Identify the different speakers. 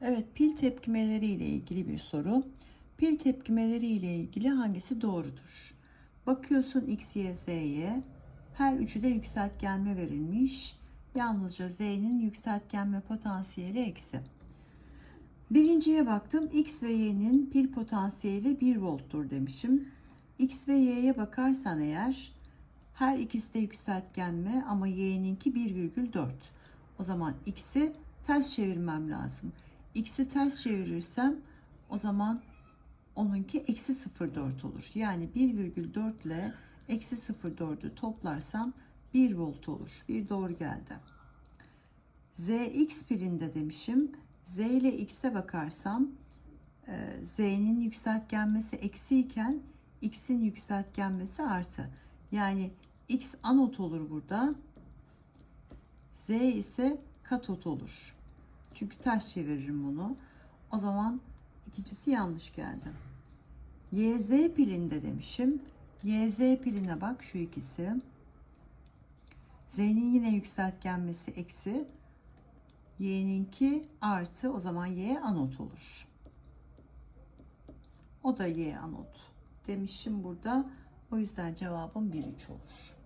Speaker 1: Evet, pil tepkimeleri ile ilgili bir soru. Pil tepkimeleri ile ilgili hangisi doğrudur? Bakıyorsun X, Y, Z'ye. Her üçü de yükseltgenme verilmiş. Yalnızca Z'nin yükseltgenme potansiyeli eksi. Birinciye baktım. X ve Y'nin pil potansiyeli 1 volttur demişim. X ve Y'ye bakarsan eğer her ikisi de yükseltgenme ama Y'ninki 1,4. O zaman X'i ters çevirmem lazım. X'i ters çevirirsem o zaman onunki eksi 0,4 olur. Yani 1,4 ile eksi 0,4'ü toplarsam 1 volt olur. Bir doğru geldi. Zx pilinde demişim. Z ile X'e bakarsam e, Z'nin yükseltgenmesi eksi iken X'in yükseltgenmesi artı. Yani X anot olur burada. Z ise katot olur. Çünkü ters çeviririm bunu. O zaman ikincisi yanlış geldi. YZ pilinde demişim. YZ piline bak şu ikisi. Z'nin yine yükseltgenmesi eksi. Y'ninki artı o zaman Y anot olur. O da Y anot demişim burada. O yüzden cevabım 1 3 olur.